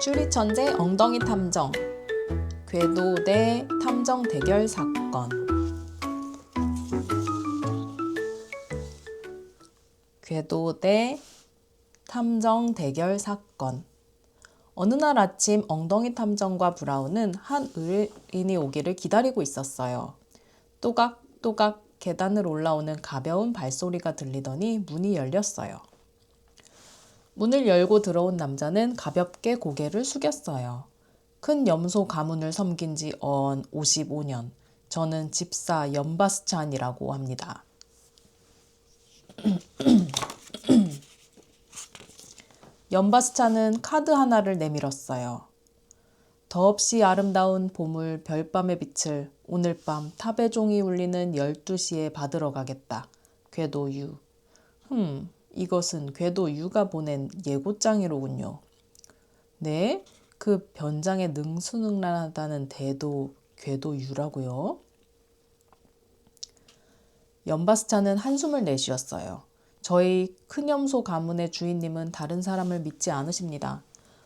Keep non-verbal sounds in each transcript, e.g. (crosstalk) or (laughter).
추리천재 엉덩이 탐정 궤도 대 탐정 대결 사건 궤도 대 탐정 대결 사건 어느 날 아침 엉덩이 탐정과 브라운은 한 의뢰인이 오기를 기다리고 있었어요. 또각또각 계단을 올라오는 가벼운 발소리가 들리더니 문이 열렸어요. 문을 열고 들어온 남자는 가볍게 고개를 숙였어요. 큰 염소 가문을 섬긴 지 언 55년. 저는 집사 연바스찬이라고 합니다. (clears throat) 연바스찬은 카드 하나를 내밀었어요. 더없이 아름다운 보물 별밤의 빛을 오늘 밤 탑의 종이 울리는 12시에 받으러 가겠다. 궤도 유. 흠, 이것은 궤도 유가 보낸 예고장이로군요. 네? 그 변장에 능수능란하다는 대도 궤도 유라고요? 연바스차는 한숨을 내쉬었어요. 저희 큰염소 가문의 주인님은 다른 사람을 믿지 않으십니다.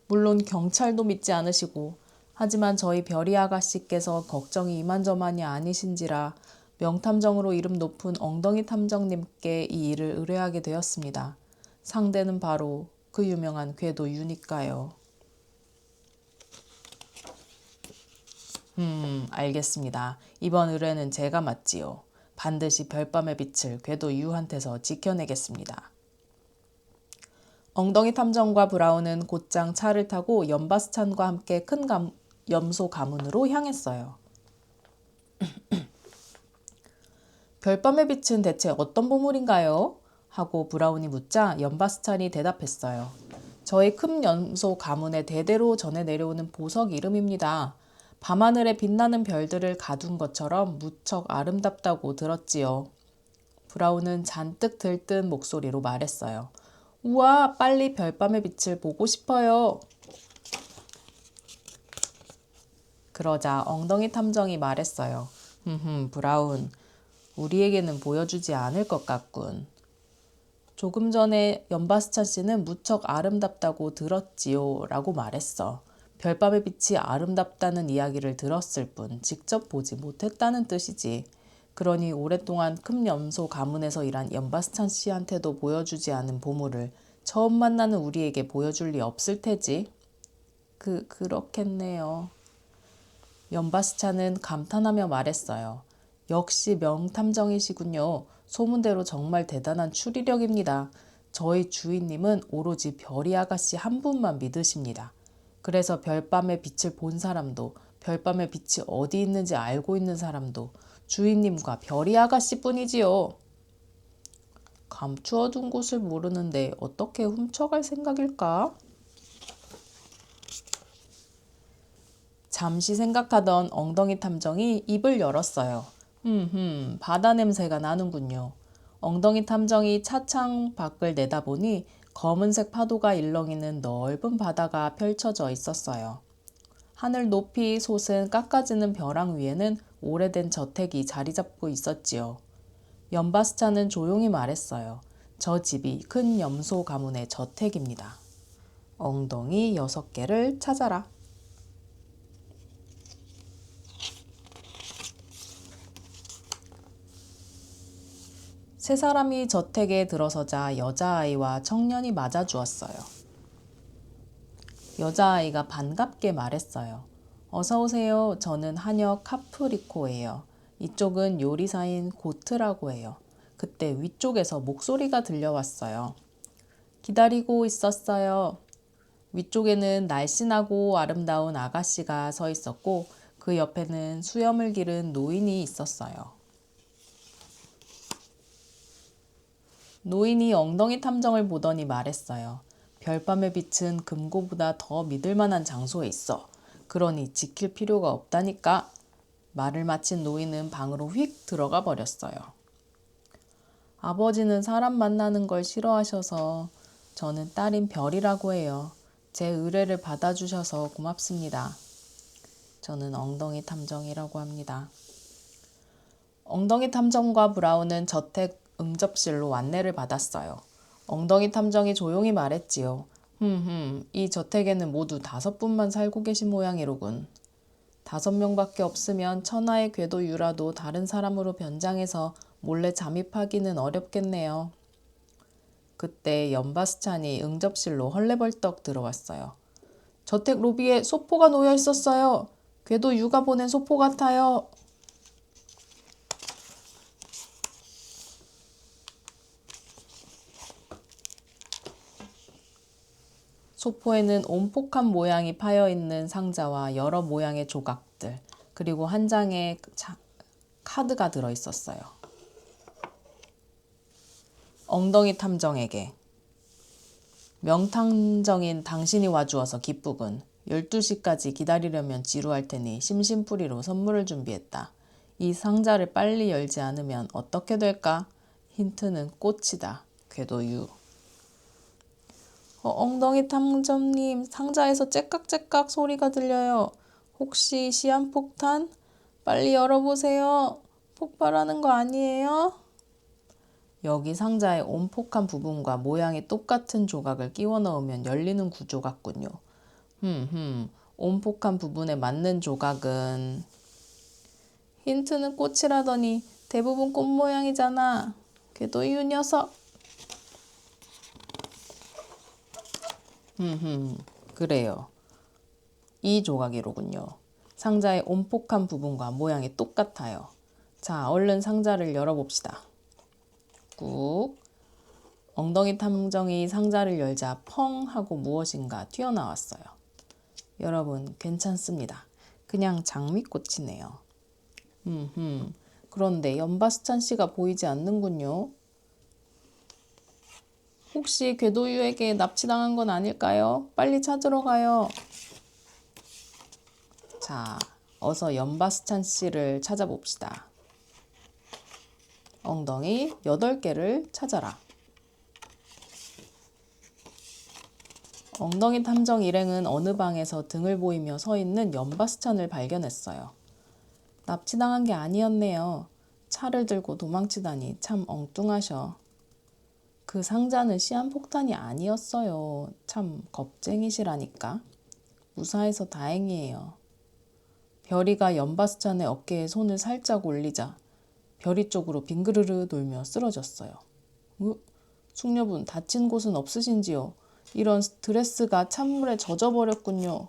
물론 경찰도 믿지 않으시고 하지만 저희 별이 아가씨께서 걱정이 이만저만이 아니신지라 명탐정으로 이름 높은 엉덩이 탐정님께 이 일을 의뢰하게 되었습니다. 상대는 바로 그 유명한 궤도 유니까요. 음, 알겠습니다. 이번 의뢰는 제가 맡지요. 반드시 별밤의 빛을 궤도 유한테서 지켜내겠습니다. 엉덩이 탐정과 브라운은 곧장 차를 타고 연바스찬과 함께 큰 감, 염소 가문으로 향했어요. 별밤의 빛은 대체 어떤 보물인가요? 하고 브라운이 묻자 연바스찬이 대답했어요. 저희 큰 염소 가문의 대대로 전해 내려오는 보석 이름입니다. 밤하늘에 빛나는 별들을 가둔 것처럼 무척 아름답다고 들었지요. 브라운은 잔뜩 들뜬 목소리로 말했어요. 우와, 빨리 별밤의 빛을 보고 싶어요. 그러자 엉덩이 탐정이 말했어요. 흠흠, 브라운. 우리에게는 보여주지 않을 것 같군. 조금 전에 연바스찬 씨는 무척 아름답다고 들었지요. 라고 말했어. 별밤의 빛이 아름답다는 이야기를 들었을 뿐 직접 보지 못했다는 뜻이지. 그러니 오랫동안 큰 염소 가문에서 일한 연바스찬 씨한테도 보여주지 않은 보물을 처음 만나는 우리에게 보여줄 리 없을 테지. 그, 그렇겠네요. 연바스찬은 감탄하며 말했어요. 역시 명탐정이시군요. 소문대로 정말 대단한 추리력입니다. 저희 주인님은 오로지 별이 아가씨 한 분만 믿으십니다. 그래서 별밤의 빛을 본 사람도 별밤의 빛이 어디 있는지 알고 있는 사람도 주인님과 별이 아가씨 뿐이지요. 감추어둔 곳을 모르는데 어떻게 훔쳐갈 생각일까? 잠시 생각하던 엉덩이 탐정이 입을 열었어요. 흠흠, 바다 냄새가 나는군요. 엉덩이 탐정이 차창 밖을 내다보니 검은색 파도가 일렁이는 넓은 바다가 펼쳐져 있었어요. 하늘 높이 솟은 깎아지는 벼랑 위에는 오래된 저택이 자리 잡고 있었지요. 연바스차는 조용히 말했어요. 저 집이 큰 염소 가문의 저택입니다. 엉덩이 여섯 개를 찾아라. 세 사람이 저택에 들어서자 여자아이와 청년이 맞아 주었어요. 여자아이가 반갑게 말했어요. 어서 오세요. 저는 한역 카프리코예요. 이쪽은 요리사인 고트라고 해요. 그때 위쪽에서 목소리가 들려왔어요. 기다리고 있었어요. 위쪽에는 날씬하고 아름다운 아가씨가 서 있었고 그 옆에는 수염을 기른 노인이 있었어요. 노인이 엉덩이 탐정을 보더니 말했어요. 별밤의 빛은 금고보다 더 믿을 만한 장소에 있어. 그러니 지킬 필요가 없다니까. 말을 마친 노인은 방으로 휙 들어가 버렸어요. 아버지는 사람 만나는 걸 싫어하셔서 저는 딸인 별이라고 해요. 제 의뢰를 받아주셔서 고맙습니다. 저는 엉덩이 탐정이라고 합니다. 엉덩이 탐정과 브라운은 저택 응접실로 안내를 받았어요. 엉덩이 탐정이 조용히 말했지요. 흠흠, 이 저택에는 모두 다섯 분만 살고 계신 모양이로군. 다섯 명밖에 없으면 천하의 궤도 유라도 다른 사람으로 변장해서 몰래 잠입하기는 어렵겠네요. 그때 연바스찬이 응접실로 헐레벌떡 들어왔어요. 저택 로비에 소포가 놓여 있었어요. 궤도 유가 보낸 소포 같아요. 소포에는 온폭한 모양이 파여 있는 상자와 여러 모양의 조각들, 그리고 한 장의 자- 카드가 들어 있었어요. 엉덩이 탐정에게 명탐정인 당신이 와주어서 기쁘군. 12시까지 기다리려면 지루할 테니 심심풀이로 선물을 준비했다. 이 상자를 빨리 열지 않으면 어떻게 될까? 힌트는 꽃이다. 궤도유. 어, 엉덩이 탐정님, 상자에서 째깍째깍 소리가 들려요. 혹시 시한폭탄? 빨리 열어보세요. 폭발하는 거 아니에요? 여기 상자의 온폭한 부분과 모양이 똑같은 조각을 끼워 넣으면 열리는 구조 같군요. 흠흠, 온폭한 부분에 맞는 조각은 힌트는 꽃이라더니 대부분 꽃 모양이잖아. 궤도유 녀석. 흠흠, 그래요. 이 조각이로군요. 상자의 온폭한 부분과 모양이 똑같아요. 자, 얼른 상자를 열어봅시다. 꾹. 엉덩이 탐정이 상자를 열자 펑 하고 무엇인가 튀어나왔어요. 여러분, 괜찮습니다. 그냥 장미꽃이네요. 흠흠. 그런데 연바스찬 씨가 보이지 않는군요. 혹시 궤도유에게 납치당한 건 아닐까요? 빨리 찾으러 가요. 자, 어서 연바스찬 씨를 찾아봅시다. 엉덩이 8개를 찾아라. 엉덩이 탐정 일행은 어느 방에서 등을 보이며 서 있는 연바스찬을 발견했어요. 납치당한 게 아니었네요. 차를 들고 도망치다니 참 엉뚱하셔. 그 상자는 시한폭탄이 아니었어요. 참 겁쟁이시라니까. 무사해서 다행이에요. 별이가 연바스찬의 어깨에 손을 살짝 올리자 별이 쪽으로 빙그르르 돌며 쓰러졌어요. 으, 숙녀분 다친 곳은 없으신지요? 이런 드레스가 찬물에 젖어버렸군요.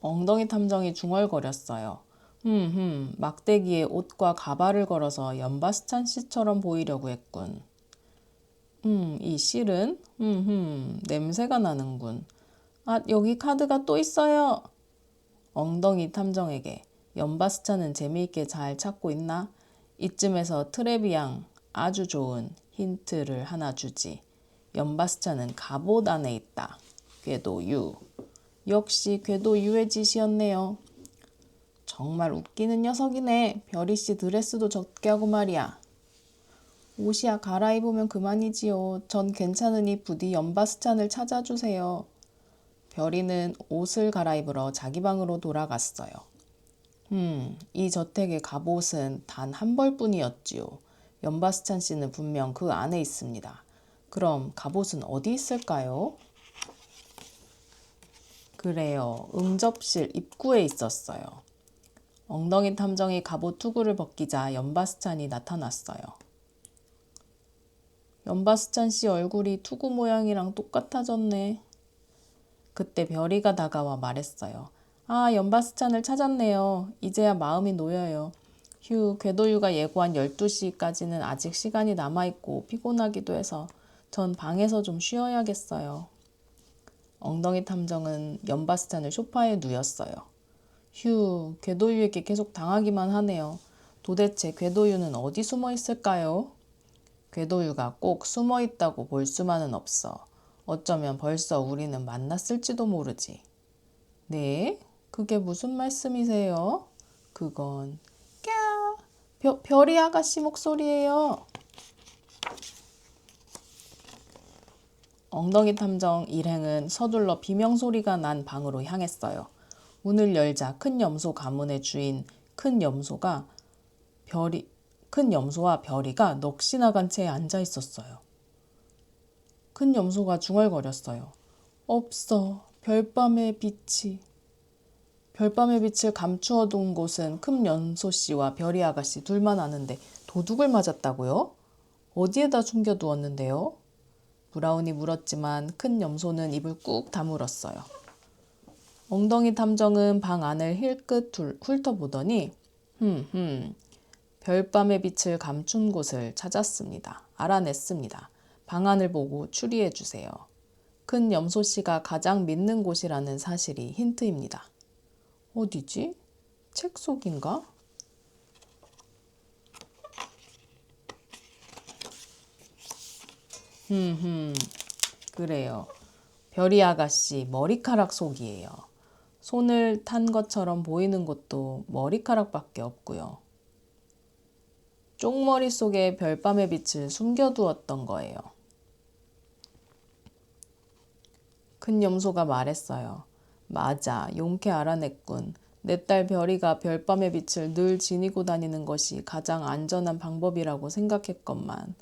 엉덩이 탐정이 중얼거렸어요. 흠흠, 막대기에 옷과 가발을 걸어서 연바스찬 씨처럼 보이려고 했군. 음, 이 실은? 흠흠, 냄새가 나는군. 아, 여기 카드가 또 있어요. 엉덩이 탐정에게 연바스찬은 재미있게 잘 찾고 있나? 이쯤에서 트레비앙 아주 좋은 힌트를 하나 주지. 연바스찬은 갑옷 안에 있다. 궤도 유. 역시 궤도 유의 짓이었네요. 정말 웃기는 녀석이네. 별이 씨 드레스도 적게 하고 말이야. 옷이야 갈아입으면 그만이지요. 전 괜찮으니 부디 연바스찬을 찾아주세요. 별이는 옷을 갈아입으러 자기 방으로 돌아갔어요. 음, 이 저택의 갑옷은 단 한 벌뿐이었지요. 연바스찬 씨는 분명 그 안에 있습니다. 그럼 갑옷은 어디 있을까요? 그래요. 응접실 입구에 있었어요. 엉덩이 탐정이 갑옷 투구를 벗기자 연바스찬이 나타났어요. 연바스찬 씨 얼굴이 투구 모양이랑 똑같아졌네. 그때 별이가 다가와 말했어요. 아, 연바스찬을 찾았네요. 이제야 마음이 놓여요. 휴, 궤도유가 예고한 12시까지는 아직 시간이 남아있고 피곤하기도 해서 전 방에서 좀 쉬어야겠어요. 엉덩이 탐정은 연바스찬을 소파에 누였어요. 휴, 궤도유에게 계속 당하기만 하네요. 도대체 궤도유는 어디 숨어 있을까요? 궤도유가 꼭 숨어 있다고 볼 수만은 없어. 어쩌면 벌써 우리는 만났을지도 모르지. 네? 그게 무슨 말씀이세요? 그건 꺄! 벼, 별이 아가씨 목소리예요. 엉덩이 탐정 일행은 서둘러 비명 소리가 난 방으로 향했어요. 문을 열자 큰 염소 가문의 주인 큰 염소가 별이 큰 염소와 별이가 넋이 나간 채 앉아 있었어요. 큰 염소가 중얼거렸어요. 없어, 별밤의 빛이. 별밤의 빛을 감추어 둔 곳은 큰 염소 씨와 별이 아가씨 둘만 아는데 도둑을 맞았다고요? 어디에다 숨겨 두었는데요? 브라운이 물었지만 큰 염소는 입을 꾹 다물었어요. 엉덩이 탐정은 방 안을 힐끗 둘- 훑어보더니 흠흠 별밤의 빛을 감춘 곳을 찾았습니다. 알아냈습니다. 방안을 보고 추리해 주세요. 큰 염소 씨가 가장 믿는 곳이라는 사실이 힌트입니다. 어디지? 책 속인가? 흠흠 그래요. 별이 아가씨 머리카락 속이에요. 손을 탄 것처럼 보이는 곳도 머리카락밖에 없고요. 쪽머리 속에 별밤의 빛을 숨겨두었던 거예요. 큰 염소가 말했어요. 맞아, 용케 알아냈군. 내 딸 별이가 별밤의 빛을 늘 지니고 다니는 것이 가장 안전한 방법이라고 생각했건만.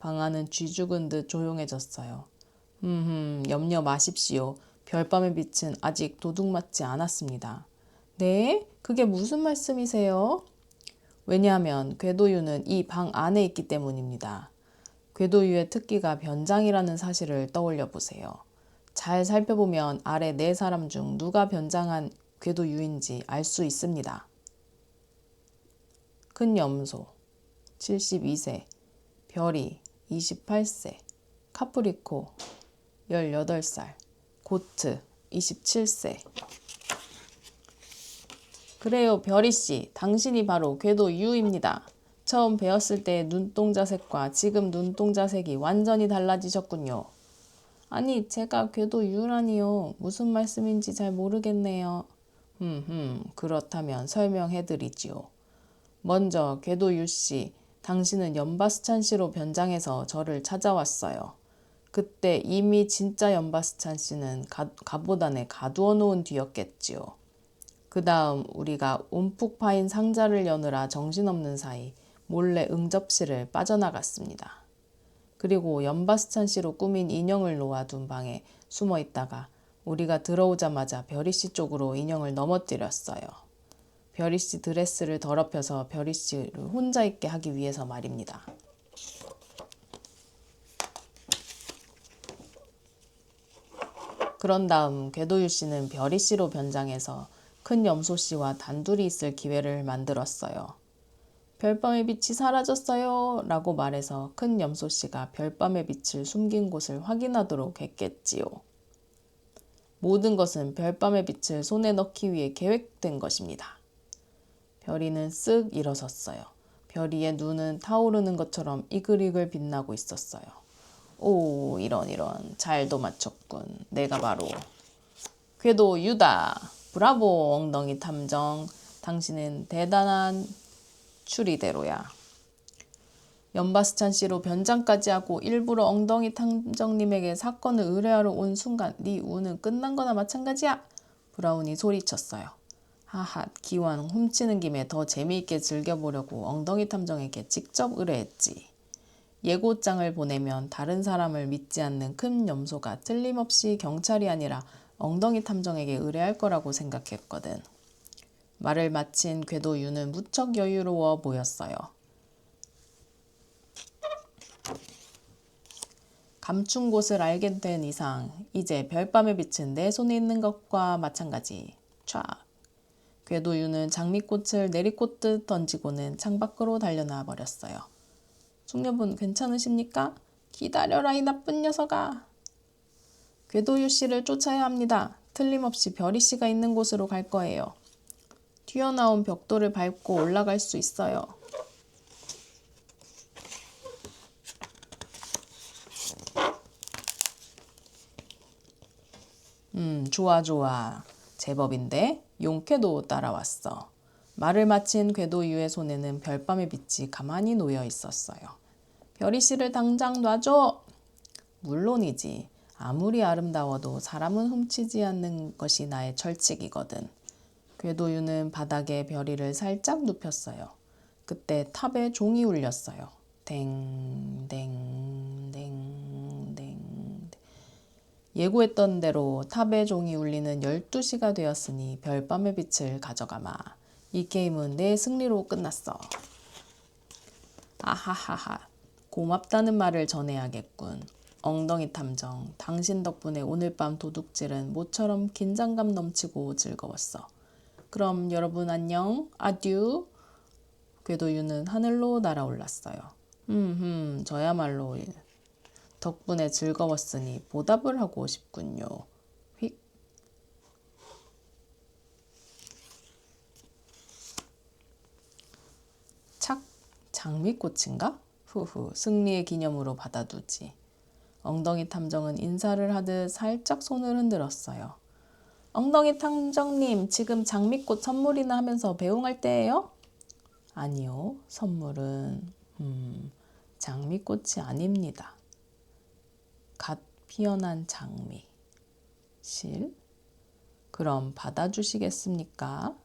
방 안은 쥐 죽은 듯 조용해졌어요. 흠흠, 염려 마십시오. 별밤의 빛은 아직 도둑맞지 않았습니다. 네? 그게 무슨 말씀이세요? 왜냐하면 궤도유는 이 방 안에 있기 때문입니다. 궤도유의 특기가 변장이라는 사실을 떠올려 보세요. 잘 살펴보면 아래 네 사람 중 누가 변장한 궤도유인지 알 수 있습니다. 큰 염소 72세, 별이 28세, 카프리코 18살, 고트 27세. 그래요, 별이 씨. 당신이 바로 궤도 유입니다. 처음 배웠을 때의 눈동자 색과 지금 눈동자 색이 완전히 달라지셨군요. 아니, 제가 궤도 유라니요. 무슨 말씀인지 잘 모르겠네요. 흠흠, 그렇다면 설명해 드리지요. 먼저 궤도 유 씨, 당신은 연바스찬 씨로 변장해서 저를 찾아왔어요. 그때 이미 진짜 연바스찬 씨는 가, 가보단에 가두어 놓은 뒤였겠지요. 그 다음 우리가 움푹 파인 상자를 여느라 정신없는 사이 몰래 응접실을 빠져나갔습니다. 그리고 연바스찬 씨로 꾸민 인형을 놓아둔 방에 숨어 있다가 우리가 들어오자마자 별이 씨 쪽으로 인형을 넘어뜨렸어요. 별이 씨 드레스를 더럽혀서 별이 씨를 혼자 있게 하기 위해서 말입니다. 그런 다음 궤도유 씨는 별이 씨로 변장해서 큰 염소 씨와 단둘이 있을 기회를 만들었어요. 별밤의 빛이 사라졌어요. 라고 말해서 큰 염소 씨가 별밤의 빛을 숨긴 곳을 확인하도록 했겠지요. 모든 것은 별밤의 빛을 손에 넣기 위해 계획된 것입니다. 별이는 쓱 일어섰어요. 별이의 눈은 타오르는 것처럼 이글이글 빛나고 있었어요. 오, 이런 이런. 잘도 맞췄군. 내가 바로 궤도 유다. 브라보 엉덩이 탐정. 당신은 대단한 추리대로야. 연바스찬 씨로 변장까지 하고 일부러 엉덩이 탐정님에게 사건을 의뢰하러 온 순간 네 우는 끝난 거나 마찬가지야. 브라운이 소리쳤어요. 하하, 기왕 훔치는 김에 더 재미있게 즐겨보려고 엉덩이 탐정에게 직접 의뢰했지. 예고장을 보내면 다른 사람을 믿지 않는 큰 염소가 틀림없이 경찰이 아니라 엉덩이 탐정에게 의뢰할 거라고 생각했거든. 말을 마친 궤도 유는 무척 여유로워 보였어요. 감춘 곳을 알게 된 이상 이제 별밤의 빛은 내 손에 있는 것과 마찬가지. 촥. 궤도 유는 장미꽃을 내리꽂듯 던지고는 창밖으로 달려나 버렸어요. 숙녀분 괜찮으십니까? 기다려라 이 나쁜 녀석아. 궤도유 씨를 쫓아야 합니다. 틀림없이 별이 씨가 있는 곳으로 갈 거예요. 튀어나온 벽돌을 밟고 올라갈 수 있어요. 음, 좋아, 좋아. 제법인데 용케도 따라왔어. 말을 마친 궤도유의 손에는 별밤의 빛이 가만히 놓여 있었어요. 별이 씨를 당장 놔줘! 물론이지. 아무리 아름다워도 사람은 훔치지 않는 것이 나의 철칙이거든. 궤도유는 바닥에 별이를 살짝 눕혔어요. 그때 탑에 종이 울렸어요. 댕, 댕, 댕, 댕. 예고했던 대로 탑의 종이 울리는 12시가 되었으니 별밤의 빛을 가져가마. 이 게임은 내 승리로 끝났어. 아하하하. 고맙다는 말을 전해야겠군. 엉덩이 탐정. 당신 덕분에 오늘 밤 도둑질은 모처럼 긴장감 넘치고 즐거웠어. 그럼 여러분 안녕. 아듀. 궤도유는 하늘로 날아올랐어요. 흠흠, 저야말로 덕분에 즐거웠으니 보답을 하고 싶군요. 휙. 착, 장미꽃인가? 후후, 승리의 기념으로 받아두지. 엉덩이 탐정은 인사를 하듯 살짝 손을 흔들었어요. 엉덩이 탐정님, 지금 장미꽃 선물이나 하면서 배웅할 때예요? 아니요, 선물은 음, 장미꽃이 아닙니다. 갓 피어난 장미. 실? 그럼 받아주시겠습니까?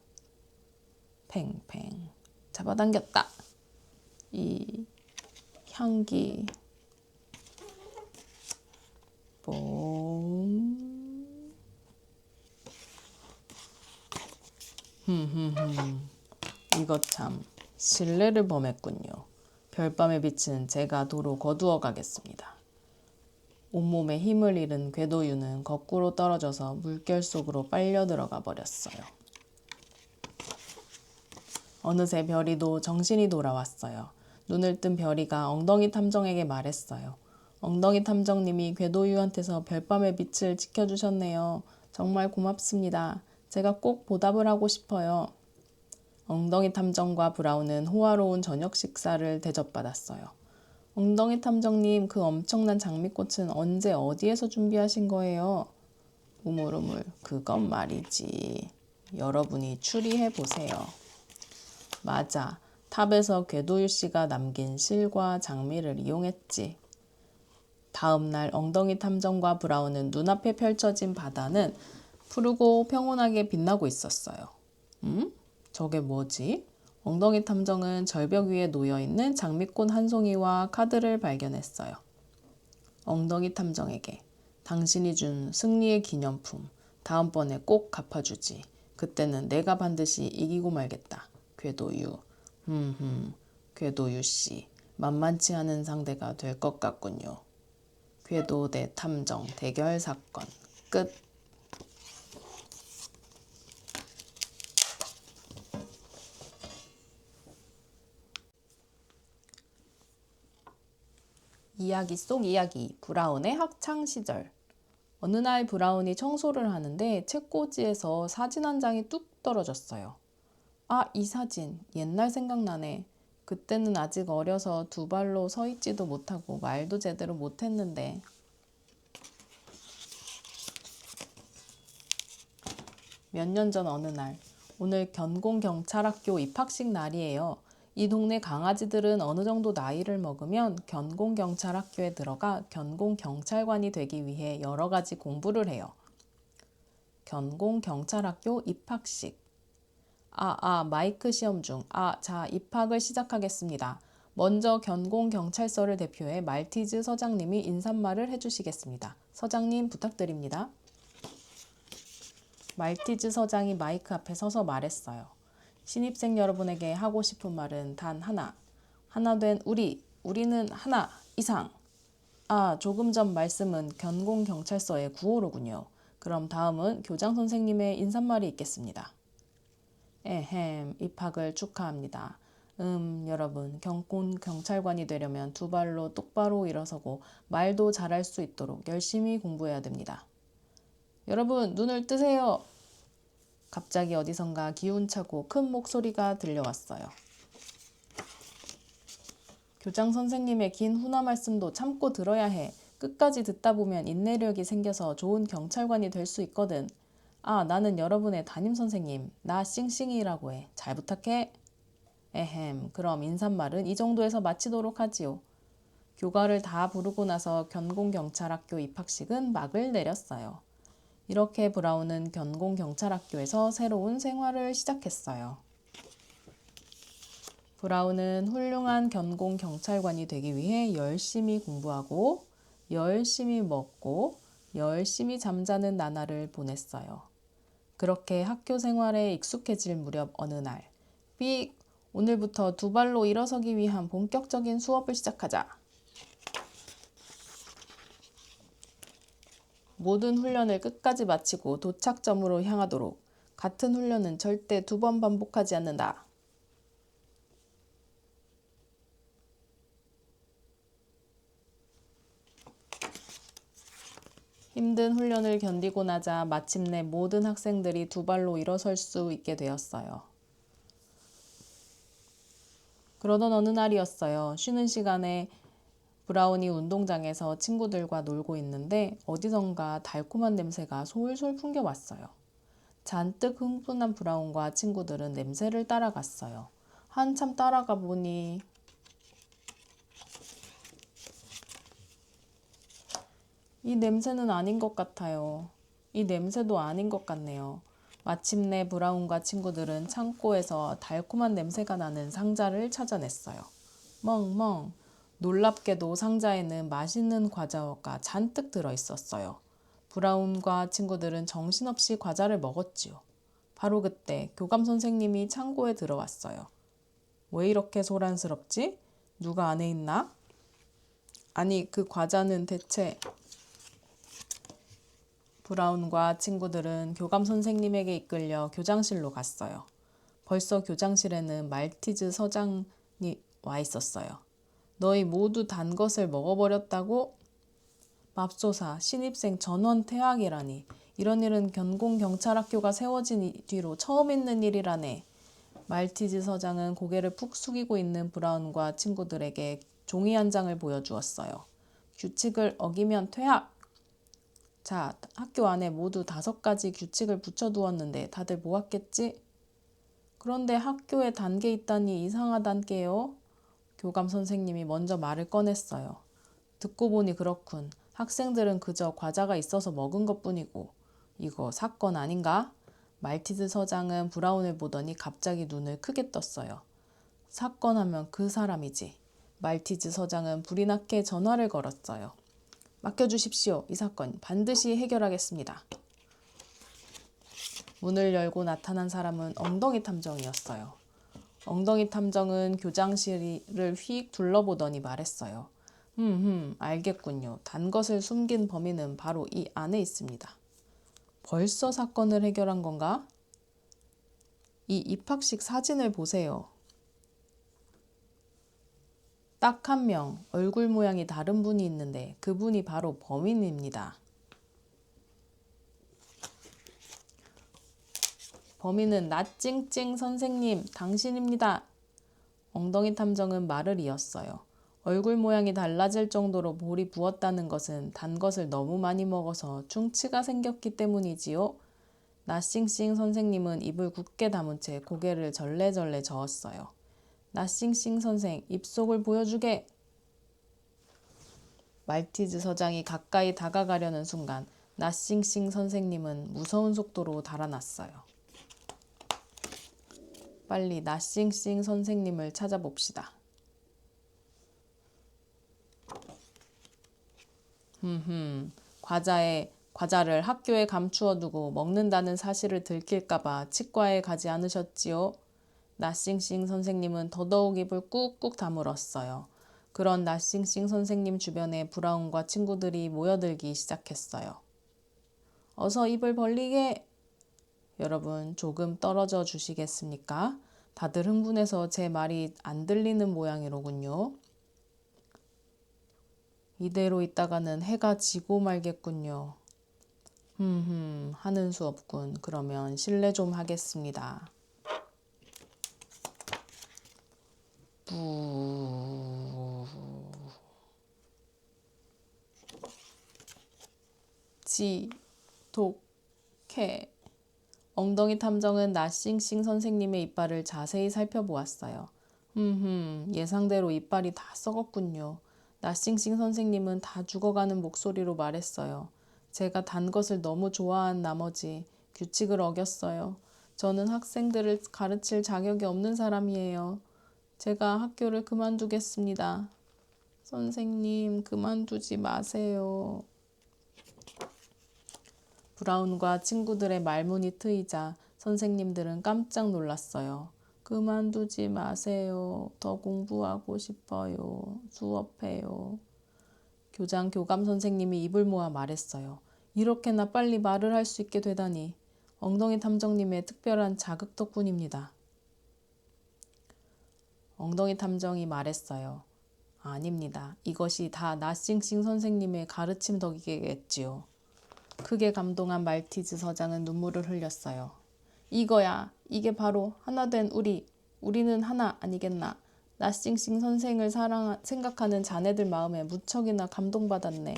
팽팽. 잡아당겼다. 이 향기. 봄. 흠흠흠. 이것 참 신뢰를 범했군요. 별밤의 빛은 제가 도로 거두어 가겠습니다. 온몸에 힘을 잃은 궤도유는 거꾸로 떨어져서 물결 속으로 빨려 들어가 버렸어요. 어느새 별이도 정신이 돌아왔어요. 눈을 뜬 별이가 엉덩이 탐정에게 말했어요. 엉덩이 탐정님이 궤도유한테서 별밤의 빛을 지켜주셨네요. 정말 고맙습니다. 제가 꼭 보답을 하고 싶어요. 엉덩이 탐정과 브라운은 호화로운 저녁 식사를 대접받았어요. 엉덩이 탐정님, 그 엄청난 장미꽃은 언제 어디에서 준비하신 거예요? 우물우물, 그건 말이지. 여러분이 추리해 보세요. 맞아. 탑에서 궤도유 씨가 남긴 실과 장미를 이용했지. 다음 날 엉덩이 탐정과 브라운은 눈앞에 펼쳐진 바다는 푸르고 평온하게 빛나고 있었어요. 음? 저게 뭐지? 엉덩이 탐정은 절벽 위에 놓여 있는 장미꽃 한 송이와 카드를 발견했어요. 엉덩이 탐정에게 당신이 준 승리의 기념품 다음번에 꼭 갚아주지. 그때는 내가 반드시 이기고 말겠다. 궤도유. 흠흠. 궤도유 씨. 만만치 않은 상대가 될 것 같군요. 궤도 대 탐정 대결 사건 끝. 이야기 속 이야기 브라운의 학창 시절 어느 날 브라운이 청소를 하는데 책꽂이에서 사진 한 장이 뚝 떨어졌어요. 아, 이 사진 옛날 생각나네. 그때는 아직 어려서 두 발로 서 있지도 못하고 말도 제대로 못했는데. 몇 년 전 어느 날 오늘 견공경찰학교 입학식 날이에요. 이 동네 강아지들은 어느 정도 나이를 먹으면 견공경찰학교에 들어가 견공경찰관이 되기 위해 여러 가지 공부를 해요. 견공경찰학교 입학식. 아, 아, 마이크 시험 중. 아, 자, 입학을 시작하겠습니다. 먼저 견공경찰서를 대표해 말티즈 서장님이 인사말을 해주시겠습니다. 서장님 부탁드립니다. 말티즈 서장이 마이크 앞에 서서 말했어요. 신입생 여러분에게 하고 싶은 말은 단 하나. 하나 된 우리. 우리는 하나 이상. 아, 조금 전 말씀은 견공경찰서의 구호로군요. 그럼 다음은 교장 선생님의 인사말이 있겠습니다. 에헴, 입학을 축하합니다. 음, 여러분, 경공 경찰관이 되려면 두 발로 똑바로 일어서고 말도 잘할 수 있도록 열심히 공부해야 됩니다. 여러분, 눈을 뜨세요. 갑자기 어디선가 기운차고 큰 목소리가 들려왔어요. 교장 선생님의 긴 훈화 말씀도 참고 들어야 해. 끝까지 듣다 보면 인내력이 생겨서 좋은 경찰관이 될 수 있거든. 아, 나는 여러분의 담임 선생님. 나 싱싱이라고 해. 잘 부탁해. 에헴, 그럼 인사말은 이 정도에서 마치도록 하지요. 교가를 다 부르고 나서 견공경찰학교 입학식은 막을 내렸어요. 이렇게 브라운은 견공경찰학교에서 새로운 생활을 시작했어요. 브라운은 훌륭한 견공 경찰관이 되기 위해 열심히 공부하고 열심히 먹고 열심히 잠자는 나날을 보냈어요. 그렇게 학교 생활에 익숙해질 무렵 어느 날, 삑! 오늘부터 두 발로 일어서기 위한 본격적인 수업을 시작하자. 모든 훈련을 끝까지 마치고 도착점으로 향하도록. 같은 훈련은 절대 두 번 반복하지 않는다. 힘든 훈련을 견디고 나자 마침내 모든 학생들이 두 발로 일어설 수 있게 되었어요. 그러던 어느 날이었어요. 쉬는 시간에 브라운이 운동장에서 친구들과 놀고 있는데 어디선가 달콤한 냄새가 솔솔 풍겨왔어요. 잔뜩 흥분한 브라운과 친구들은 냄새를 따라갔어요. 한참 따라가 보니 이 냄새는 아닌 것 같아요. 이 냄새도 아닌 것 같네요. 마침내 브라운과 친구들은 창고에서 달콤한 냄새가 나는 상자를 찾아냈어요. 멍멍. 놀랍게도 상자에는 맛있는 과자가 잔뜩 들어 있었어요. 브라운과 친구들은 정신없이 과자를 먹었지요. 바로 그때 교감 선생님이 창고에 들어왔어요. 왜 이렇게 소란스럽지? 누가 안에 있나? 아니, 그 과자는 대체 브라운과 친구들은 교감 선생님에게 이끌려 교장실로 갔어요. 벌써 교장실에는 말티즈 서장이 와 있었어요. 너희 모두 단 것을 먹어버렸다고? 맙소사, 신입생 전원 퇴학이라니. 이런 일은 견공 경찰학교가 세워진 뒤로 처음 있는 일이라네. 말티즈 서장은 고개를 푹 숙이고 있는 브라운과 친구들에게 종이 한 장을 보여주었어요. 규칙을 어기면 퇴학! 자, 학교 안에 모두 다섯 가지 규칙을 붙여두었는데 다들 모았겠지? 그런데 학교에 단계 있다니 이상하단게요. 교감 선생님이 먼저 말을 꺼냈어요. 듣고 보니 그렇군. 학생들은 그저 과자가 있어서 먹은 것 뿐이고. 이거 사건 아닌가? 말티즈 서장은 브라운을 보더니 갑자기 눈을 크게 떴어요. 사건 하면 그 사람이지. 말티즈 서장은 불이 나게 전화를 걸었어요. 맡겨주십시오. 이 사건 반드시 해결하겠습니다. 문을 열고 나타난 사람은 엉덩이 탐정이었어요. 엉덩이 탐정은 교장실을 휙 둘러보더니 말했어요. 흠흠, 알겠군요. 단 것을 숨긴 범인은 바로 이 안에 있습니다. 벌써 사건을 해결한 건가? 이 입학식 사진을 보세요. 딱 한 명, 얼굴 모양이 다른 분이 있는데 그분이 바로 범인입니다. 범인은 나찡찡 선생님, 당신입니다. 엉덩이 탐정은 말을 이었어요. 얼굴 모양이 달라질 정도로 볼이 부었다는 것은 단 것을 너무 많이 먹어서 충치가 생겼기 때문이지요. 나싱싱 선생님은 입을 굳게 다문 채 고개를 절레절레 저었어요. 나싱싱 선생, 입속을 보여주게! 말티즈 서장이 가까이 다가가려는 순간 나싱싱 선생님은 무서운 속도로 달아났어요. 빨리 나싱싱 선생님을 찾아봅시다. 흠흠, 과자에 과자를 학교에 감추어 두고 먹는다는 사실을 들킬까봐 치과에 가지 않으셨지요? 나싱싱 선생님은 더더욱 입을 꾹꾹 다물었어요. 그런 나싱싱 선생님 주변에 브라운과 친구들이 모여들기 시작했어요. 어서 입을 벌리게! 여러분, 조금 떨어져 주시겠습니까? 다들 흥분해서 제 말이 안 들리는 모양이로군요. 이대로 있다가는 해가 지고 말겠군요. 흠흠, 하는 수 없군. 그러면 실례 좀 하겠습니다. 부... 지, 독, 캐. 엉덩이 탐정은 나싱싱 선생님의 이빨을 자세히 살펴보았어요. 흠흠, 예상대로 이빨이 다 썩었군요. 나싱싱 선생님은 다 죽어가는 목소리로 말했어요. 제가 단 것을 너무 좋아한 나머지 규칙을 어겼어요. 저는 학생들을 가르칠 자격이 없는 사람이에요. 제가 학교를 그만두겠습니다. 선생님, 그만두지 마세요. 브라운과 친구들의 말문이 트이자 선생님들은 깜짝 놀랐어요. 그만두지 마세요. 더 공부하고 싶어요. 수업해요. 교장 교감 선생님이 입을 모아 말했어요. 이렇게나 빨리 말을 할 수 있게 되다니 엉덩이 탐정님의 특별한 자극 덕분입니다. 엉덩이 탐정이 말했어요. 아닙니다. 이것이 다 나싱싱 선생님의 가르침 덕이겠지요. 크게 감동한 말티즈 서장은 눈물을 흘렸어요. 이거야. 이게 바로 하나 된 우리. 우리는 하나 아니겠나. 나싱싱 선생을 사랑 생각하는 자네들 마음에 무척이나 감동받았네.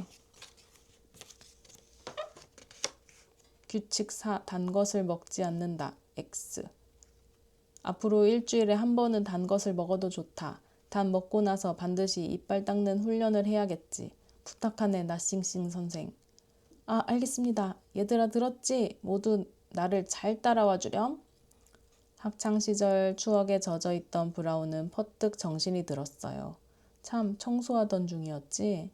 규칙 4. 단 것을 먹지 않는다. X. 앞으로 일주일에 한 번은 단 것을 먹어도 좋다. 단 먹고 나서 반드시 이빨 닦는 훈련을 해야겠지. 부탁하네, 나싱싱 선생. 아, 알겠습니다. 얘들아 들었지? 모두 나를 잘 따라와 주렴. 학창 시절 추억에 젖어 있던 브라운은 퍼뜩 정신이 들었어요. 참 청소하던 중이었지.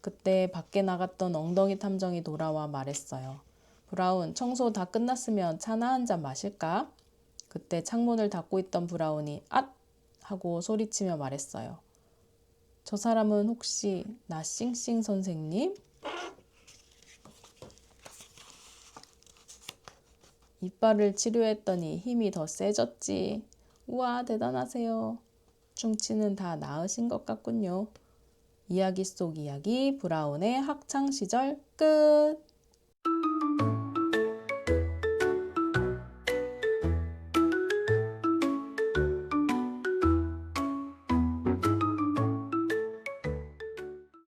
그때 밖에 나갔던 엉덩이 탐정이 돌아와 말했어요. 브라운, 청소 다 끝났으면 차나 한 잔 마실까? 그때 창문을 닫고 있던 브라운이 앗! 하고 소리치며 말했어요. 저 사람은 혹시 나싱싱 선생님? 이빨을 치료했더니 힘이 더 세졌지. 우와, 대단하세요. 충치는 다 나으신 것 같군요. 이야기 속 이야기 브라운의 학창 시절 끝.